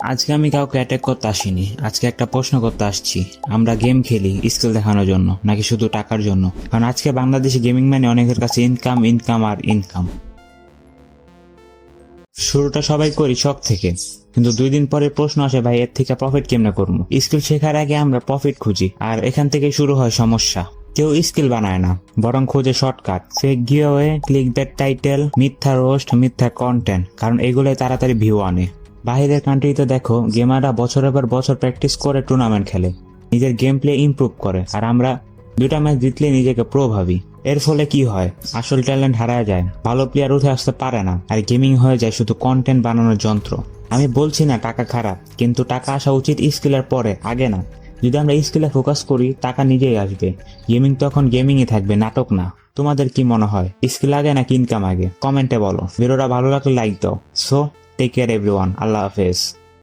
আজকে আমি কাউকে অ্যাটাক করতে আসিনি। আজকে একটা প্রশ্ন করতে আসছি। আমরা গেম খেলি স্কিল দেখানোর জন্য, নাকি শুধু টাকার জন্য? কারণ আজকে বাংলাদেশে গেমিং মানে অনেকের কাছে ইনকাম ইনকাম আর ইনকাম শুরুটা সবাই করি শখ থেকে, কিন্তু দুই দিন পরে প্রশ্ন আসে, ভাই, এর থেকে প্রফিট কেমনে করব? স্কিল শেখার আগে আমরা প্রফিট খুঁজি, আর এখান থেকে শুরু হয় সমস্যা। কেউ স্কিল বানায় না, বরং খোঁজে shortcut fake giveaway click bait title মিথ্যা রোস্ট মিথ্যা কন্টেন্ট কারণ এগুলোই তাড়াতাড়ি ভিউ আনে। বাইরের কান্ট্রিতে দেখো গেমাররা বছরের পর বছর প্র্যাকটিস করে টুর্নামেন্ট খেলে। নিজের গেম প্লে ইমপ্রুভ করে। আর আমরা দুটা ম্যাচ জিতলে নিজেকে প্রো ভাবি। এর ফলে কি হয়? আসল ট্যালেন্ট হারায় যায়। ভালো প্লেয়ার উঠে আসতে পারে না। আর গেমিং হয়ে যায় শুধু কন্টেন্ট বানানোর যন্ত্র। আমি বলছি না টাকা খারাপ, কিন্তু টাকা আসা উচিত স্কিলের পরে, আগে না। যদি আমরা স্কিলে ফোকাস করি, টাকা নিজেই আসবে। গেমিং তখন গেমিংই থাকবে, নাটক না। তোমাদের কি মনে হয়? স্কিল আগে নাকি ইনকাম আগে? কমেন্টে বলো। ভিডিওটা ভালো লাগলে লাইক দাও। So take care everyone Allah হাফেজ